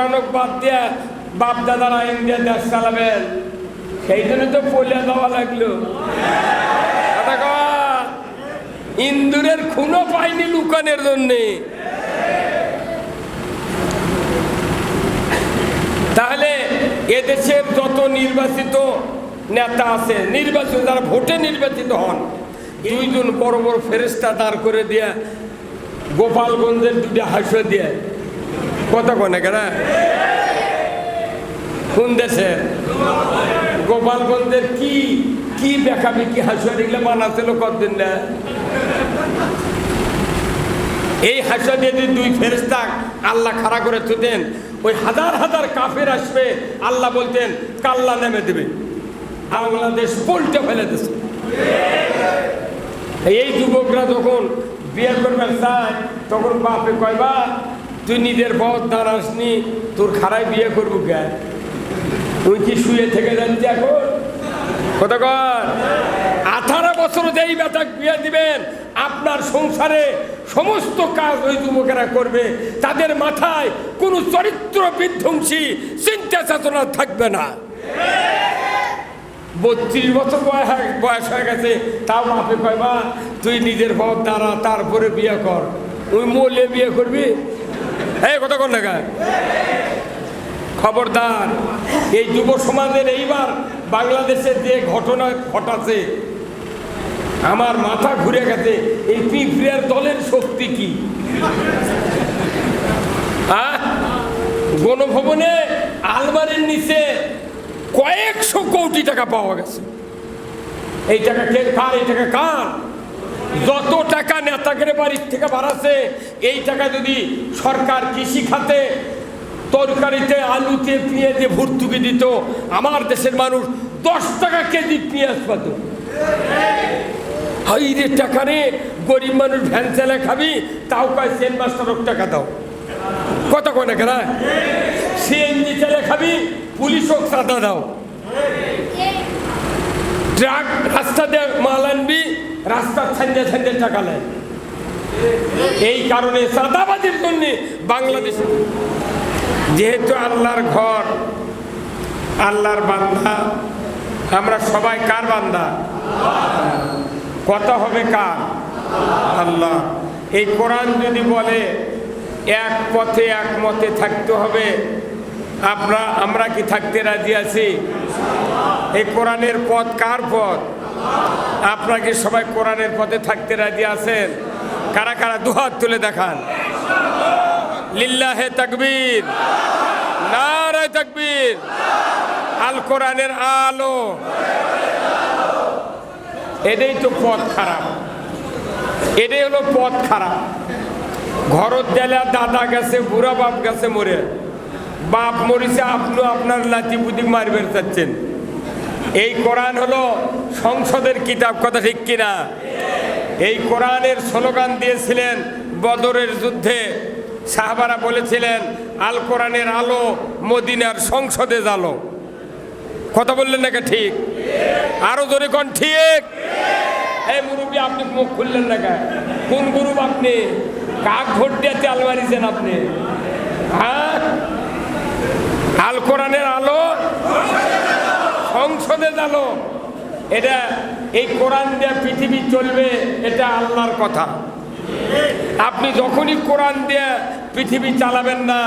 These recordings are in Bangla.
পড়ানো বাদ দিয়ে বাপ দাদারা ইন্ডিয়া দেশ চালাবেন সেই জন্য তো পলিয়া দেওয়া লাগল। ইন্দুরের খুনও পায়নি লুকানের জন্যে। তাহলে এদেশের যত নির্বাচিত নেতা আছে, নির্বাচিত যারা ভোটে নির্বাচিত হন, দুইজন বড় বড় ফেরেস্তা দাঁড় করে দিয়ে গোপালগঞ্জের দুটা হাসে দিয়ে কথা কনে কেনা কোন দেশে? গোপালগঞ্জের কি কি দেখাবি কি হাসুয়া এগুলো বানাচ্ছিল কতদিন না এই হাসা দিয়ে যদি দুই ফেরেস্তা আল্লাহ খাড়া করে তুতেন ওই হাজার হাজার কাফের আসবে, আল্লাহ বলতেন, কাল্লা নেমে দেবে। বাংলাদেশ পল্টে ফেলে দিচ্ছে এই যুবকরা যখন বিয়ে করবেন চায় তখন বাপে কয়বা তুই নিজের বদ দাঁড়াসনি, তোর খারাই বিয়ে করব কে? তুই কি শুয়ে থেকে যাচ্ছি এখন? কর আঠারো বছর যেই বেটা বিয়ে দিবেন, আপনার সংসারে সমস্ত কাজ ওই যুবকেরা করবে। তাদের মাথায় কোনো চরিত্র বিধ্বংসী চিন্তা চেতনা থাকবে না। বত্রিশ বছর বয়স হয়ে- গেছে, তাও মাপে কয়বা তুই নিজের পথ দাঁড়া, তারপরে বিয়ে কর। ওই মলে বিয়ে করবি? কথা কর গায়ে খবরদার, এই যুব সমাজের এইবার বাংলাদেশের যে ঘটনা ঘটাছে, আমার মাথা ঘুরে গেছে, এই পিঁপড়িয়ার দলের শক্তি কি? গণভবনে আলমারির নিচে কয়েকশো কোটি টাকা পাওয়া গেছে। এই টাকা কে কার? এই টাকা কার? যত টাকা নেতাগের বাড়ির থেকে বাড়াচ্ছে এই টাকা যদি সরকার কৃষি খাতে তরকারিতে আলুতে পেঁয়াজে ভর্তুকি দিত আমার দেশের মানুষ দশ টাকা কেজি পেঁয়াজ পাত। হাই রে টাকা রে গরিব মানুষ ভ্যান চালে খাবি তাও কয় সেন মাস্টারক টাকা দাও। কত কয় কেনা সিএনজি চালে খাবি পুলিশক চাঁদা দাও। ট্রাক রাস্তা দিয়ে মাল আনবি রাস্তার ছান্দে ছান্দে টাকা নেয় এই কারণে চাঁদাবাজির জন্য বাংলাদেশ যেহেতু আল্লাহর ঘর, আল্লাহর বান্দা, আমরা সবাই কার বান্দা? কথা হবে কার? আল্লাহ। এই কোরআন যদি বলে, এক পথে এক মতে থাকতে হবে, আমরা আমরা কি থাকতে রাজি আছি? এই কোরআনের পথ কার পথ? আপনারা কি সবাই কোরআনের পথে থাকতে রাজি আছেন? কারা কারা দুহাত তুলে দেখান? লিল্লাহে তাকবীর। নারায় তাকবীর। আল কোরআনের আলো। এটাই তো পথ খারাপ। এটাই হলো পথ খারাপ। ঘরত দেলা দাদা গেছে, বুড়া বাপ গেছে মরে। বাপ মরিছে, আপনিও আপনার লাতি পুতি মারবেন চাচ্ছেন। এই কোরআন হলো সংসদের কিতাব, কথা ঠিক কিনা? এই কোরআনের স্লোগান দিয়েছিলেন বদরের যুদ্ধে। সাহাবারা বলেছিলেন, আল কোরআনের আলো মদিনার সংসদে জালো কথা বললেন নাকি ঠিক? আরও জোরে কোন, ঠিক। এই মুরুবি আপনি মুখ খুললেন না কেন? গ্রুপ আপনি? কাক ভোট দিয়েছে আলমারিছেন আপনি? হ্যাঁ? আল কোরআনের আলো সংসদে আলো এটা এই কোরআন দিয়ে পৃথিবী চলবে, এটা আল্লাহর কথা। আপনি যখনই কোরআন দিয়ে পৃথিবী চালাবেন না,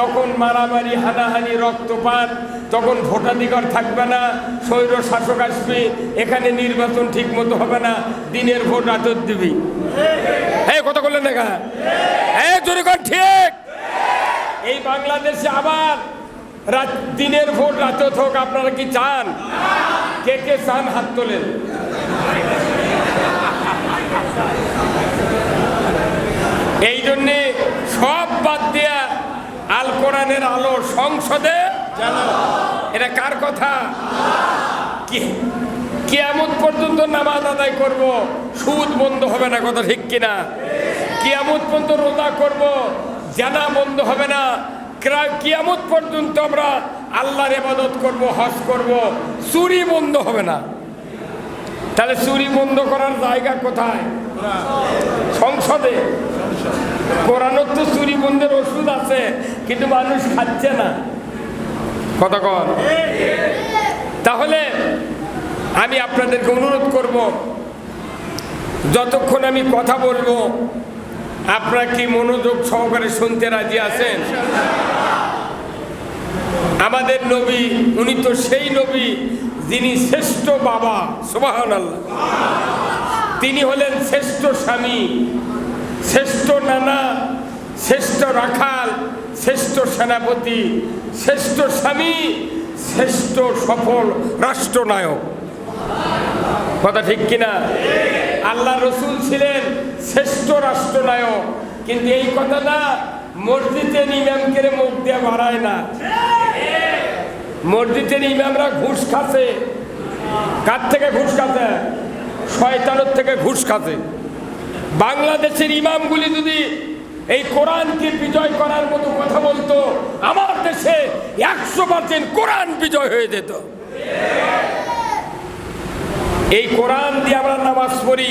তখন মারামারি, হানাহানি, রক্তপাত, তখন ভোটাধিকার থাকবে না, স্বৈর শাসক আসবে, এখানে নির্বাচন ঠিক মতো হবে না, দিনের ভোট রাতর দিবি। হ্যাঁ কথা বললেন গা? এই জোরে ঠিক। এই বাংলাদেশে আবার রাত দিনের ভোট রাতে হোক আপনারা কি চান? কে কে চান হাত তোলেন? এই জন্যে সব বাদ দিয়া আল কোরআনের আলো সংসদে এটা কার কথা? কি কিয়ামত পর্যন্ত নামাজ আদায় করব সুদ বন্ধ হবে না কথা ঠিক কিনা? কিয়ামত পর্যন্ত রোজা করব জানা বন্ধ হবে না। কিয়ামত পর্যন্ত আমরা আল্লাহর ইবাদত করব, হজ করব, চুরি বন্ধ হবে না। তাহলে চুরি বন্ধ করার জায়গা কোথায়? সংসদে। কোরআনের তো চুরি বন্ধের ওষুধ আছে, কিন্তু মানুষ খাচ্ছে না। কতক্ষণ তাহলে আমি আপনাদেরকে অনুরোধ করব, যতক্ষণ আমি কথা বলব আপনারা কি মনোযোগ সহকারে শুনতে রাজি আছেন? আমাদের নবী, উনি তো সেই নবী যিনি শ্রেষ্ঠ বাবা সুবাহান আল্লাহ তিনি হলেন শ্রেষ্ঠ স্বামী, শ্রেষ্ঠ নানা, শ্রেষ্ঠ রাখাল, শ্রেষ্ঠ সেনাপতি, শ্রেষ্ঠ স্বামী, শ্রেষ্ঠ সফল রাষ্ট্রনায়ক। কথা ঠিক কিনা? আল্লাহ রসুল ছিলেন শ্রেষ্ঠ রাষ্ট্রনায়ক। কিন্তু এই কথাটা মসজিদের ইমামকে মুখ দিয়ে বাড়ায় না। মসজিদের ইমামরা ঘুষ খাচ্ছে। কার থেকে ঘুষ খাচ্ছে? শয়তানের থেকে ঘুষ খাচ্ছে। বাংলাদেশের ইমামগুলি যদি এই কোরআনকে বিজয় করার মতো কথা বলতো, আমার দেশে একশো পার্সেন্ট কোরআন বিজয় হয়ে যেত। এই কোরআন দিয়ে আমরা নামাজ পড়ি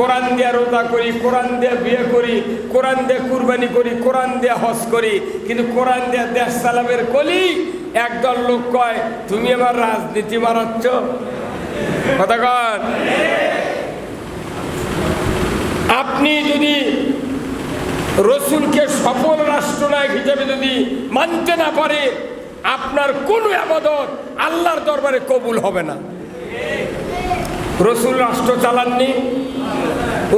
কোরআন দিয়ে রোজা করি, কোরআন দিয়ে বিয়ে করি, কোরআন দিয়ে কুরবানি করি, কোরআন দিয়ে হজ করি, কিন্তু কোরআন দিয়ে দেশ সালামের কলি, একদল লোক কয়, তুমি আমার রাজনীতি মারাচ্ছ? কথা আপনি যদি রসুলকে সফল রাষ্ট্রনায়ক হিসেবে যদি মানতে না পারে, আপনার কোনো আবাদত আল্লাহর দরবারে কবুল হবে না। রসুল রাষ্ট্র চালাননি।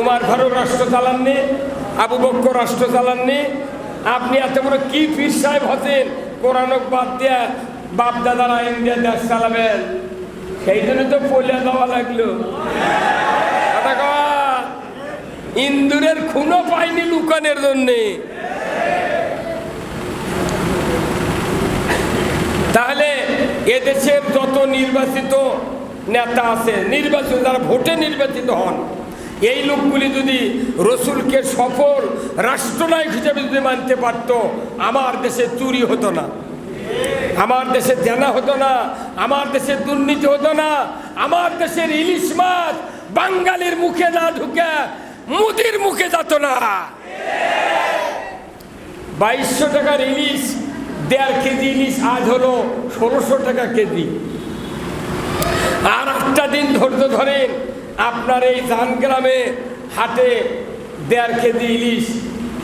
উমার ফারুক রাষ্ট্র চালাননি, আবু বক্কর রাষ্ট্র চালাননি। আপনি এত বড় কি পীর সাহেব হতেন? কোরআনক বাদ দিয়া বাপ আইন দিয়ে দেশ চালাবেন। সেই জন্য তো পলিয়া দেওয়া লাগল। ইন্দুরের খুনও পাইনি লুকানের জন্যে। তাহলে এদেশের যত নির্বাচিত নেতা আছে, নির্বাচিত যারা ভোটে নির্বাচিত হন এই লোকগুলি যদি রসুলকে সফল রাষ্ট্রনায়ক হিসেবে যদি মানতে পারত, আমার দেশে চুরি হতো না। আমার দেশে জানা হতো না, আমার দেশে দুর্নীতি হতো না, আমার দেশের ইলিশ মাছ বাঙালির মুখে না ঢুকে, মুদির মুখে যেত না। বাইশশো টাকার ইলিশ, দেড় কেজি ইলিশ আজ হলো ষোলোশো টাকা কেজি। আর আটটা দিন ধৈর্য ধরেন আপনার এই গ্রামে হাটে দেড় কেজি ইলিশ,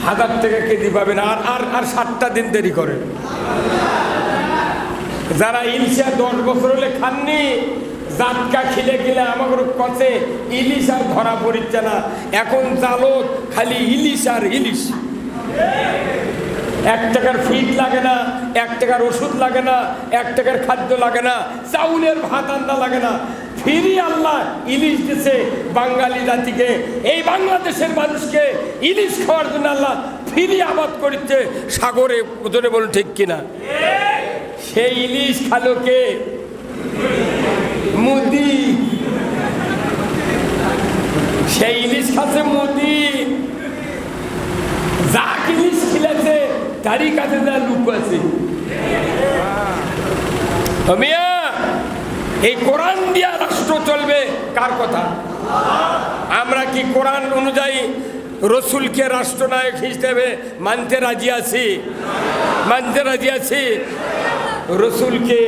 হাজার টাকা কেজি পাবেন, আর আর আর সাতটা দিন দেরি করেন যারা ইলিশে দশ বছর হলে খাননি, জাতকা খিলে গেলে আমাদের কচে ইলিশ আর ধরা পড়িচ্ছে না। এখন জালত খালি ইলিশ আর ইলিশ। এক টাকার ফিট লাগে না, এক টাকার ওষুধ লাগে না, এক টাকার খাদ্য লাগে না, চাউলের ভাত আন্দা লাগে না। ফিরি আল্লাহ ইলিশ দিছে বাঙালি জাতিকে। এই বাংলাদেশের মানুষকে ইলিশ খাওয়ার জন্য আল্লাহ ফিরি আবাদ করছে। সাগরে, জোরে বলুন ঠিক কিনা? সেই ইলিশ খালো কে? মুদি। সেই ইলিশ খাচ্ছে মুদি। যা ইলিশ খিলেছে, তারই কাছে যা লুক আছে। এই কোরআন দিয়া রাষ্ট্র চলবে, কার কথা? আমরা কি কোরআন অনুযায়ী রসুলকে রাষ্ট্রনায়ক হিসেবে মানতে রাজি আছি? মানতে রাজি আছি? রসুলকে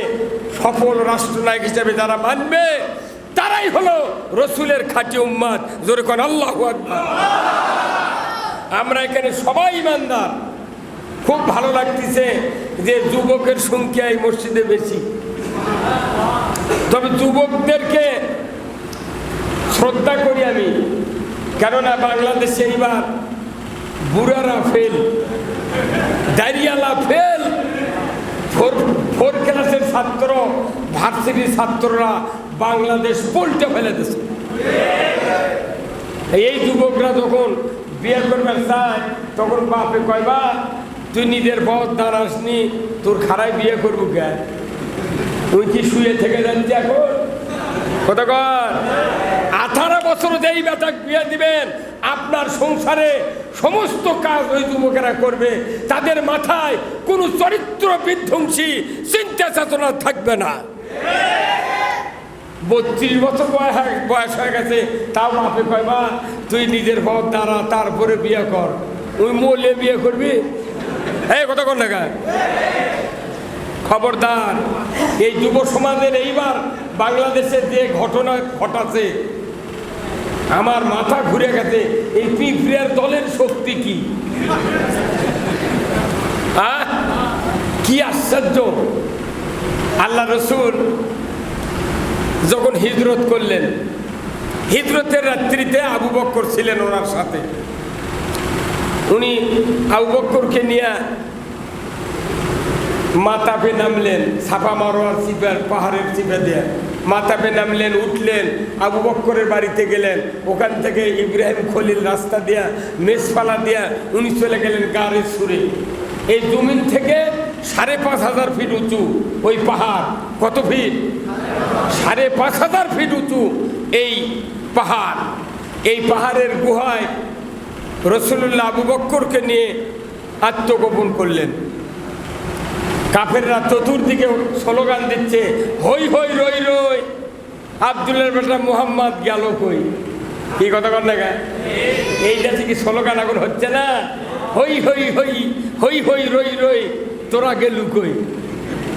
সফল রাষ্ট্রনায়ক হিসেবে যারা মানবে, তারাই হলো রসুলের খাঁটি উম্মাদ। জোরে কোন আল্লাহ আমরা এখানে সবাই ইমানদার। খুব ভালো লাগতেছে যে যুবকের সংখ্যা এই মসজিদে বেশি। তবে যুবকদেরকে শ্রদ্ধা করি আমি। কেননা বাংলাদেশে এইবার বুড়ারা ফেল দাঁড়িয়ালা ফেল ফোর ফোর ক্লাসের ছাত্র, ভার্সিটির ছাত্ররা বাংলাদেশ পল্টে ফেলে দিচ্ছে এই যুবকরা যখন বিয়ে করবে চায় তখন বাপে কয় তুই নিজের বদ দাঁড়াসনি তোর খারাই বিয়ে করব কে তুই কি শুয়ে থেকে যাচ্ছি এখন। কতক্ষণ আঠারো বছর যেই বেটা বিয়ে দিবেন, আপনার সংসারে সমস্ত কাজ ওই যুবকেরা করবে। তাদের মাথায় কোনো চরিত্র বিধ্বংসী চিন্তা চেতনা থাকবে না। বত্রিশ বছর বয়স হয়ে গেছে, তাও বাপে কয় মা, তুই নিজের পথ দাঁড়া তারপরে বিয়ে কর। ওই মোলে বিয়ে করবি? এই কথা কর না গা? খবরদার। এই যুব সমাজের এইবার বাংলাদেশে যে ঘটনা ঘটাছে, আমার মাথা ঘুরে গেছে, এই পিঁপড়িয়ার দলের শক্তি কি? কি আশ্চর্য। আল্লাহ রসুল যখন হিজরত করলেন, হিজরতের রাত্রিতে আবু বক্কর ছিলেন ওনার সাথে। উনি আবু বক্করকে নিয়ে মাতাপে নামলেন সাফা মারোয়ার চিপার, পাহাড়ের চিপে দিয়ে। মাতাপে নামলেন উঠলেন, আবু বক্করের বাড়িতে গেলেন। ওখান থেকে ইব্রাহিম খলিল রাস্তা দিয়া মেসপালা দিয়া উনি চলে গেলেন গাড়ির সুরে। এই জমিন থেকে সাড়ে পাঁচ হাজার ফিট উঁচু, ওই পাহাড়। কত ফিট? সাড়ে পাঁচ হাজার ফিট উঁচু এই পাহাড়। এই পাহাড়ের গুহায় রসুল্লাহ আবু বক্করকে নিয়ে আত্মগোপন করলেন। কাফেররা চতুর্দিকে স্লোগান দিচ্ছে, হই হই, রই রই। আবদুল্লার বেটা মোহাম্মদ গেল কই? কি কথা কর না? এইটা থেকে স্লোগান এখন হচ্ছে না? হই হই হই হই হই, রই রই, তোরা গেলু কই?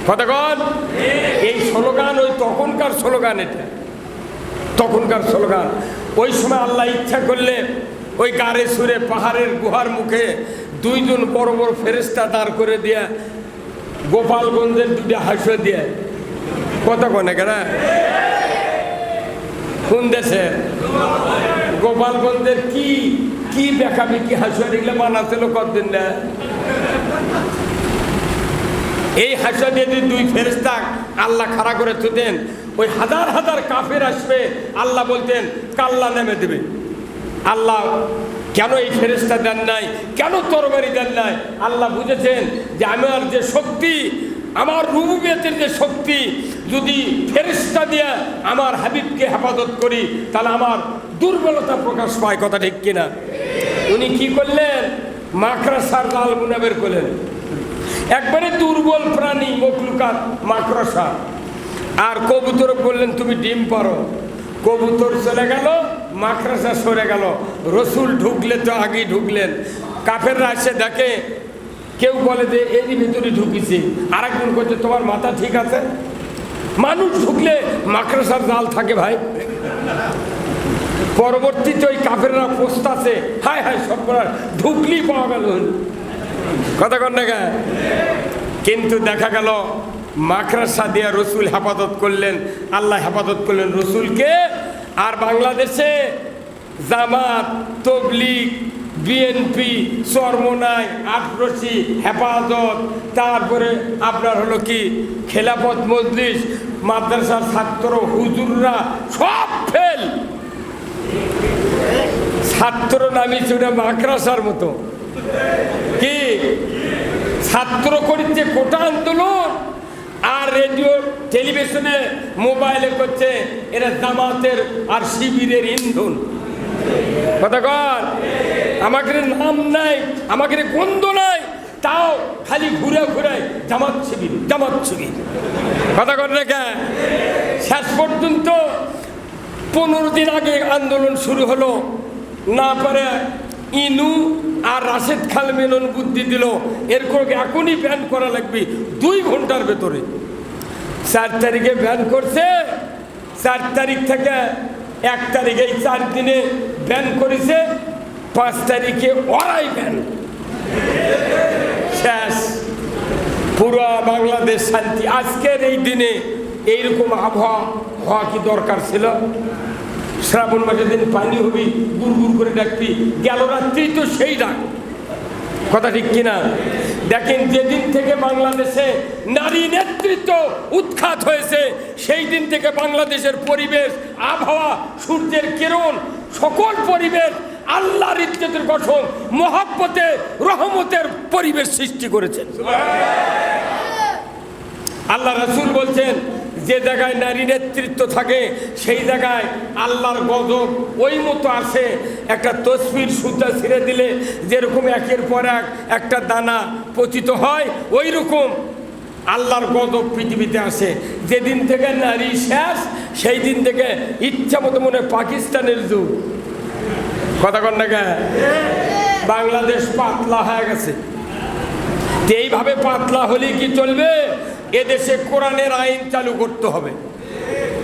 কথা কন? এই স্লোগান ওই তখনকার স্লোগান এটা। তখনকার স্লোগান। ওই সময় আল্লাহ ইচ্ছা করলে ওই গাড়ে সুরে পাহাড়ের গুহার মুখে দুইজন বড় বড় ফেরেস্তা দাঁড় করে দিয়া গোপালগঞ্জের দুটা হাসে দিয়ে। কত কনে কেনা কোন দেশে? গোপালগঞ্জের কি কি বেকাবি, কি হাসুয়া এগুলো বানাচ্ছিল কতদিন না? এই হাসা দিয়ে যদি দুই ফেরেস্তা আল্লাহ খাড়া করে তুতেন ওই হাজার হাজার কাফের আসবে, আল্লাহ বলতেন, কাল্লা নেমে দেবে। আল্লাহ কেন এই ফেরেস্তা দেন নাই? কেন তরবারি দেন নাই? আল্লাহ বুঝেছেন যে আমার যে শক্তি, আমার রুবুবিয়তের যে শক্তি, যদি ফেরেস্তা দিয়ে আমার হাবিবকে হেফাজত করি, তাহলে আমার দুর্বলতা প্রকাশ পায়, কথা ঠিক কিনা? উনি কি করলেন? মাকড়াসার লাল মুনাবের করলেন। একবারে দুর্বল প্রাণী, মকলুকাত, মাকড়সা। আর কবুতর বললেন, তুমি ডিম পারো। কবুতর চলে গেল মাকড়সা সরে গেল। রসুল ঢুকলে তো আগেই ঢুকলেন। কাফেররা এসে দেখে, কেউ বলে যে এরই ভিতরে ঢুকিছি। আর একজন করছে তোমার মাথা ঠিক আছে? মানুষ ঢুকলে মাকড়সার জাল থাকে ভাই। পরবর্তীতে ওই কাফেররা পোস্তাছে, হায় হায় সব করার ঢুকলি পাওয়া গেল। কথা কন না? কিন্তু দেখা গেল মাকড়সা দিয়া রসুল হেফাজত করলেন। আল্লাহ হেফাজত করলেন রসুলকে। আর বাংলাদেশে জামাত, তবলিগ, বিএনপি, চরমোনাই আটরসি হেফাজত, তারপরে আপনার হলো কি খেলাফত মজলিস, মাদ্রাসার ছাত্র, হুজুররা সব ফেল। ছাত্র নামি চুড়ে মাকড়াসার মতো। কি? ছাত্র করিচ্ছে কোটা আন্দোলন? আর রেডিও, টেলিভিশনে মোবাইলে করছে এরা জামাতের আর শিবিরের ইন্ধন। কর আমাকে নাম নাই, আমাকে গন্ধ নাই, তাও খালি ঘুরে ঘুরে জামাত শিবির জামাত শিবির। কথা কর রেখা, শেষ পর্যন্ত পনেরো দিন আগে আন্দোলন শুরু হলো, না পারে ইনু আর রাশেদ খাল মেনন বুদ্ধি দিল। এরকম এখনই ব্যান করা লাগবে? দুই ঘণ্টার ভেতরে। চার তারিখে ব্যান করছে। চার তারিখ থেকে এক তারিখে এই চার দিনে ব্যান করেছে। পাঁচ তারিখে ওরাই ব্যান শেষ। পুরো বাংলাদেশ শান্তি। আজকের এই দিনে এইরকম আবহাওয়া হওয়া কি দরকার ছিল? শ্রাবণ মাসের দিন পানি হবি গুড় গুড় করে ডাকবি গেল রাত্রি তো সেই ডাক। কথা ঠিক কিনা? দেখেন যেদিন থেকে বাংলাদেশে নারী নেতৃত্ব উৎখাত হয়েছে সেই দিন থেকে বাংলাদেশের পরিবেশ আবহাওয়া সূর্যের কিরণ সকল পরিবেশ আল্লাহর ইজ্জতের গঠন মহাব্বতে রহমতের পরিবেশ সৃষ্টি করেছেন। আল্লাহ রসুল বলছেন যে জায়গায় নারী নেতৃত্ব থাকে, সেই জায়গায় আল্লাহর গজব ওই মতো আসে একটা তসবির সুতা ছিঁড়ে দিলে যেরকম একের পর এক একটা দানা পচিত হয় ওই রকম আল্লাহর গজব পৃথিবীতে আসে যেদিন থেকে নারী শেষ, সেই দিন থেকে ইচ্ছা মতো মনে পাকিস্তানের যুগ। কথা কন না কে? বাংলাদেশ পাতলা হয়ে গেছে। এইভাবে পাতলা হলে কি চলবে? এদেশে কোরআনের আইন চালু করতে হবে।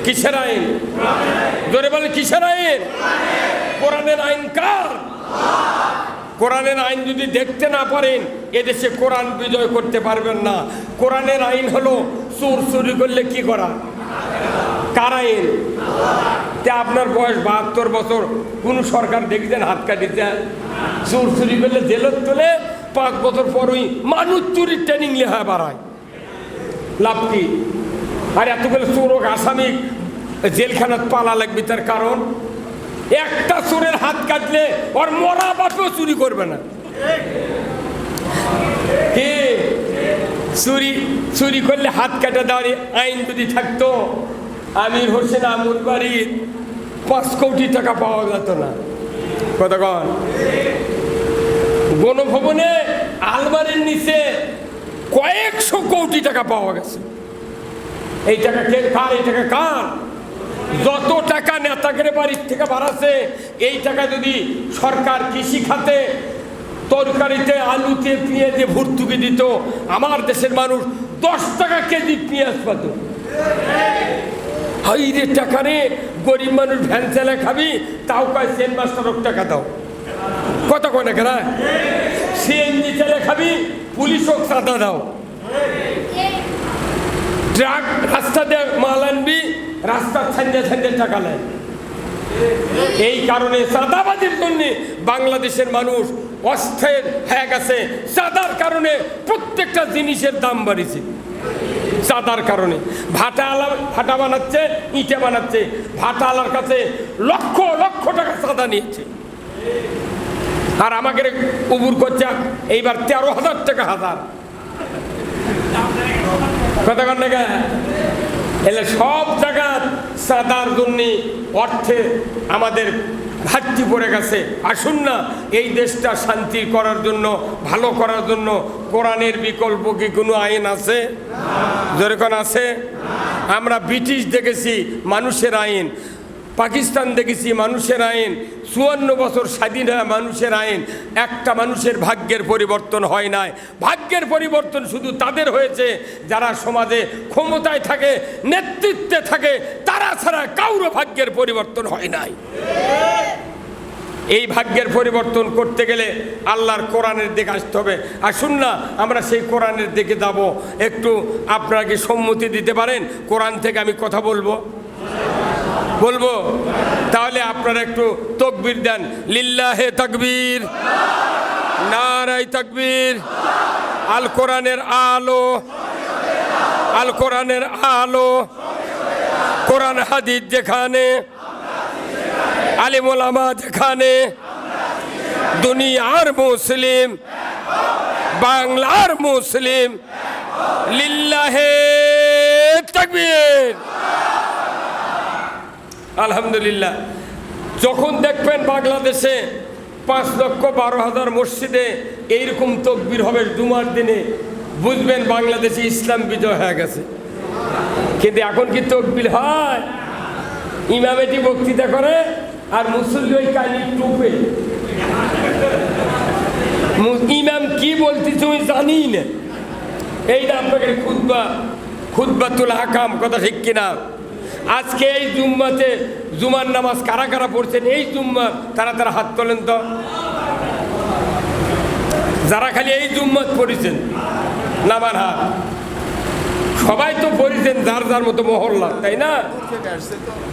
কিসের আইন? জোরে বলে কিসের আইন? কোরআনের আইন কার? কোরআনের আইন যদি দেখতে না পারেন, এদেশে কোরআন বিজয় করতে পারবেন না। কোরআনের আইন হলো, চোর চুরি করলে কি করা? কার আইন? তে আপনার বয়স বাহাত্তর বছর, কোন সরকার দেখছেন হাত কাটিতে? চোর চুরি করলে জেলত তোলে, পাঁচ বছর পরই মানুষ চুরির ট্রেনিং লেহা বাড়ায়। লাভ কি আর এতগুলো চোরক আসামি জেলখানাত পালা লাগবে তার কারণ, একটা চোরের হাত কাটলে ওর মরা বাপেও চুরি করবে না। কি? চুরি চুরি করলে হাত কাটা দেওয়ার আইন যদি থাকতো, আমির হোসেন আমুর বাড়ির পাঁচ কোটি টাকা পাওয়া যেত না। কতক্ষণ গণভবনে আলমারির নিচে কয়েকশো কোটি টাকা পাওয়া গেছে। এই টাকা কে কার? এই টাকা কার? যত টাকা নেতাগের বাড়ির থেকে বাড়াচ্ছে, এই টাকা যদি সরকার কৃষি খাতে, তরকারিতে, আলুতে, পেঁয়াজে ভর্তুকি দিত, আমার দেশের মানুষ দশ টাকা কেজি পেঁয়াজ পাত। হাই রে টাকা রে, গরিব মানুষ ভ্যান চালা খাবি, তাও কয় সেন মাস্টারক টাকা দাও। কত কয় কেনা সিএনজি চালে খাবি পুলিশক চাঁদা দাও। ট্রাক রাস্তা দিয়ে মাল আনবি রাস্তার ছান্দে ছান্দে টাকা নেয়। এই কারণে চাঁদাবাজির জন্য বাংলাদেশের মানুষ অস্থির হয়ে গেছে। চাঁদার কারণে প্রত্যেকটা জিনিসের দাম বাড়িছে চাঁদার কারণে। ভাটা আলা, ভাটা বানাচ্ছে, ইটে বানাচ্ছে। ভাটা আলার কাছে লক্ষ লক্ষ টাকা চাঁদা নিয়েছে। আর আমাকে উবুর করছে, এইবার তেরো হাজার টাকা হাজার। কন এলে সব জায়গা সাদার জন্য অর্থে আমাদের ঘাটতি পড়ে গেছে। আসুন না, এই দেশটা শান্তি করার জন্য, ভালো করার জন্য কোরআনের বিকল্প কি কোনো আইন আছে? যেরকম আছে? আমরা ব্রিটিশ দেখেছি, মানুষের আইন। পাকিস্তান দেখেছি মানুষের আইন, চুয়ান্ন বছর স্বাধীন মানুষের আইন, একটা মানুষের ভাগ্যের পরিবর্তন হয় নাই। ভাগ্যের পরিবর্তন শুধু তাদের হয়েছে, যারা সমাজে ক্ষমতায় থাকে, নেতৃত্বে থাকে, তারা ছাড়া কারও ভাগ্যের পরিবর্তন হয় নাই। এই ভাগ্যের পরিবর্তন করতে গেলে আল্লাহর কোরআনের দিকে আসতে হবে। আর আসুন না, আমরা সেই কোরআনের দিকে যাব। একটু আপনারা কি সম্মতি দিতে পারেন? কোরআন থেকে আমি কথা বলব। বলব, তাহলে আপনারা একটু তকবির দেন। লিল্লাহে তকবীর নারাই তকবীর, আল কোরআনের আলো, আল কোরআনের আলো, কোরআন হাদিদ যেখানে আলিমুলামা যেখানে, দুনিয়ার মুসলিম, বাংলার মুসলিম, লিল্লাহে তকবীর। আলহামদুলিল্লাহ। যখন দেখবেন বাংলাদেশে পাঁচ লক্ষ বারো হাজার মসজিদে এইরকম তকবির হবে জুমার দিনে, বুঝবেন বাংলাদেশে ইসলাম বিজয় হয়ে গেছে। কিন্তু এখন কি তকবির হয়? ইমামেটি বক্তৃতা করে, আর মুসল্লি ওই কানি টুপে। ইমাম কি বলতে তুমি জানি না। এইটা আপনাকে খুদ্া খুদ্বাতুল হাকাম কথা ঠিক কিনা? আজকে এই জুম্মাতে জুমার নামাজ কারা কারা পড়ছেন, এই জুম্মা তারা তারা হাত তোলেন তো। যারা খালি এই জুম্মাত পড়েছেন নামার হাত। সবাই তো পড়েছেন যার যার মতো মহল্লা, তাই না?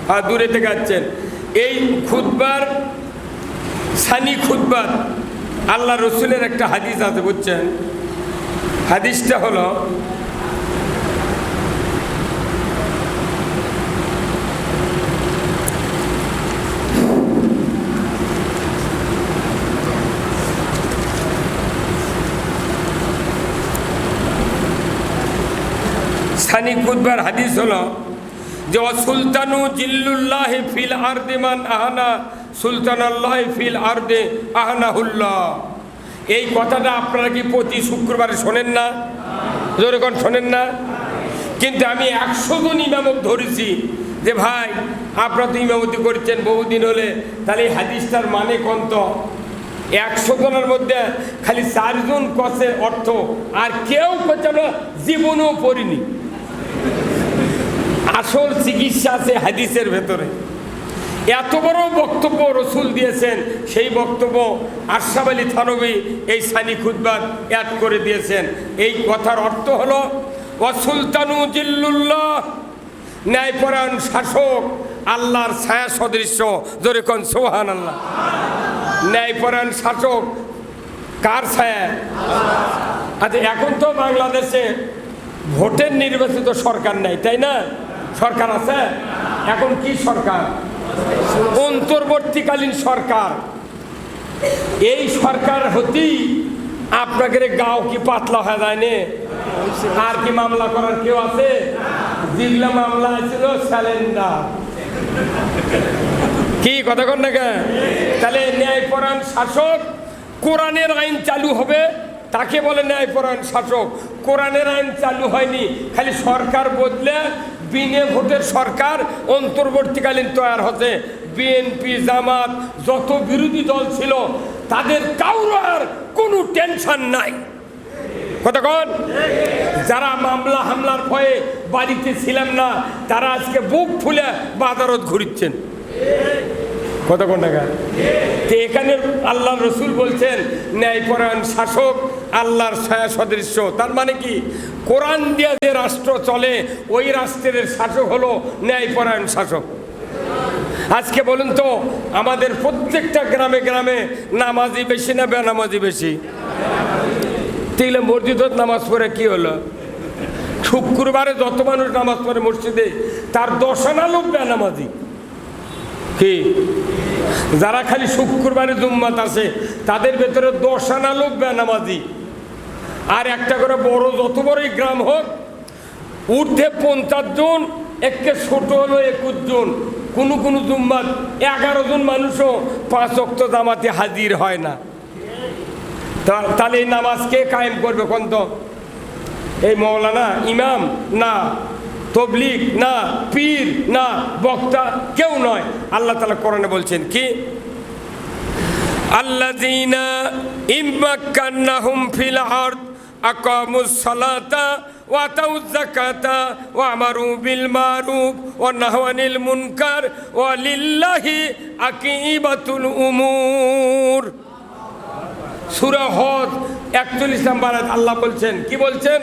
হ্যাঁ দূরে থেকে আসছেন। এই খুদ্বার সানি খুদ্বার আল্লাহ রসুলের একটা হাদিস আছে, বুঝছেন? হাদিসটা হলো সানি কুদবার হাদিস হলো যে সুলতানু জিল্লুল্লাহ ফিল আর্দিমান আহানা সুলতান আল্লাহ ফিল আর্দে আহানাহুল্লাহ। এই কথাটা আপনারা কি প্রতি শুক্রবারে শোনেন না? যেরকম শোনেন না? কিন্তু আমি একশো জন ইমামক ধরেছি যে, ভাই, আপনারা তো ইমামতি করছেন বহুদিন হলে, তাহলে এই হাদিসটার মানে কন্ত একশো জনের মধ্যে খালি চারজন কষের অর্থ, আর কেউ করছে আমরা জীবনেও পড়িনি। আসল চিকিৎসা আছে হাদিসের ভেতরে। এত বড় বক্তব্য রসুল দিয়েছেন, সেই বক্তব্য আশরাফ আলী থানবী এই সানি খুদ্বাদ অ্যাড করে দিয়েছেন। এই কথার অর্থ হলো অসুলতানু জিল্লুল্লাহ। ন্যায়পরায়ণ শাসক, আল্লাহর ছায়া সদৃশ্য। জোরে কন সোহান আল্লাহ ন্যায়পরায়ণ শাসক, কার ছায়া? আচ্ছা এখন তো বাংলাদেশে ভোটের নির্বাচিত সরকার নেই, তাই না? সরকার আছে? এখন কি সরকার? অন্তর্বর্তীকালীন সরকার। এই সরকার হতেই আপনাদের গাও কি পাতলা হয়ে যায়নি আর কি মামলা করার কেউ আছে? যেগুলা মামলা ছিল স্যালেন্ডার। কি কথা কন না কেন? তাহলে ন্যায়পরায়ণ শাসক কোরআনের আইন চালু হবে? তাকে বলে ন্যায়পরায়ণ শাসক। কোরআনের আইন চালু হয়নি। খালি সরকার বদলে বিনে ভোটের সরকার অন্তর্বর্তীকালীন তৈরি হতে বিএনপি, জামাত যত বিরোধী দল ছিল, তাদের কারোর আর কোনো টেনশন নাই। কতক্ষণ যারা মামলা হামলার ভয়ে বাড়িতে ছিলেন না, তারা আজকে বুক ফুলে বাজারত ঘুরিচ্ছেন। কতক্ষণ টাকা? এখানে আল্লাহ রসুল বলছেন, ন্যায়পরায়ণ শাসক, আল্লাহর ছায়া সদৃশ্য তার মানে কি? কোরআন দিয়া যে রাষ্ট্র চলে, ওই রাষ্ট্রের শাসক হলো ন্যায়পরায়ণ শাসক। আজকে বলুন তো, আমাদের প্রত্যেকটা গ্রামে গ্রামে নামাজি বেশি না বেনামাজি বেশি? তাইলে মসজিদত নামাজ পড়ে কি হলো? শুক্রবারে যত মানুষ নামাজ পড়ে মসজিদে, তার দশানা লোক বেনামাজি। কি? যারা খালি শুক্রবারে জুম্মাত আছে, তাদের ভেতরে দশানা লোক বেনামাজি। আর একটা করে বড়, যত বড়ই গ্রাম হোক, ঊর্ধ্বে পঞ্চাশ জন একে ছোট হলো একুশ জন। কোনো কোনো জুম্মাত এগারো জন মানুষও পাঁচ অক্ত জামাতে হাজির হয় না। তাহলে এই নামাজ কে কায়েম করবে কোন তো এই মৌলানা ইমাম? না। তবলিগ না পীর না বক্তা কেউ নয়। আল্লাহ তালা কোরআনে বলছেন কি? আল্লাযীনা ইম্মাক্কান্নাহুম বিল মারুফ মুনকার লিল্লাহি উমুর। আল্লাহ বলছেন, কি বলছেন?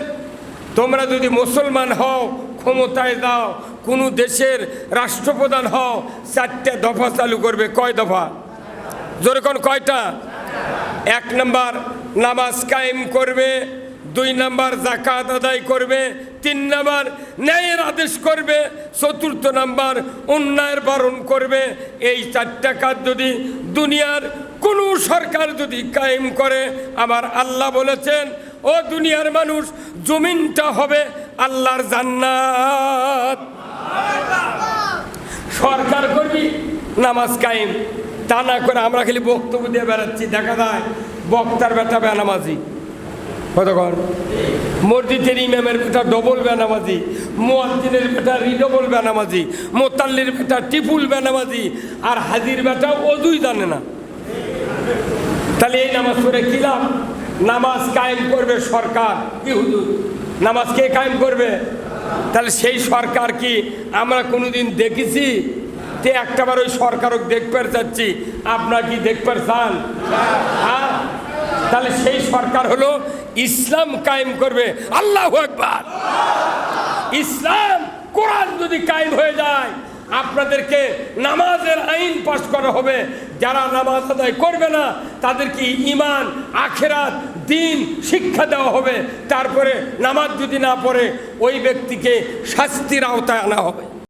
তোমরা যদি মুসলমান হও ক্ষমতায় দাও কোনো দেশের রাষ্ট্রপ্রধান হও, চারটে দফা চালু করবে। কয় দফা? জোরে কোন কয়টা? এক নাম্বার, নামাজ কায়েম করবে, দুই নাম্বার জাকাত আদায় করবে, তিন নাম্বার, ন্যায়ের আদেশ করবে, চতুর্থ নাম্বার অন্যায়ের বারণ করবে। এই চারটা কাজ যদি দুনিয়ার কোনো সরকার যদি কায়েম করে, আমার আল্লাহ বলেছেন ও দুনিয়ার মানুষ, জমিনটা হবে আল্লাহর জান্নাত। সরকার করবি নামাজ কায়েম। তা না করে আমরা খালি বক্তব্য দিয়ে বেড়াচ্ছি, দেখা যায় বক্তার বেটা বেনামাজি। কতক্ষণ? মসজিদের ইমামের বেটা ডবল বেনামাজি, মোয়াজ্জিনের বেটা রিডবল বেনামাজি, মোতাল্লির বেটা টিপুল বেনামাজি, আর হাজির বেটা অজুই জানে না। তাহলে এই নামাজ পড়ে কি লাভ? নামাজ কায়েম করবে সরকার। কি হুজুর। নামাজ কে কায়েম করবে? তাহলে সেই সরকার কি? আমরা কোনোদিন দেখেছি তে একটাবার ওই সরকারও দেখবার চাচ্ছি। আপনারা কি দেখবার চান? হ্যাঁ? তাহলে সেই সরকার হলো ইসলাম কায়েম করবে। আল্লাহ একবার ইসলাম কোরআন যদি কায়েম হয়ে যায় আপনাদেরকে নামাজের আইন পাশ করা হবে। যারা নামাজ আদায় করবে না, তাদেরকে ইমান আখেরাত, দিন, শিক্ষা দেওয়া হবে। তারপরে নামাজ যদি না পড়ে, ওই ব্যক্তিকে শাস্তির আওতায় আনা হবে।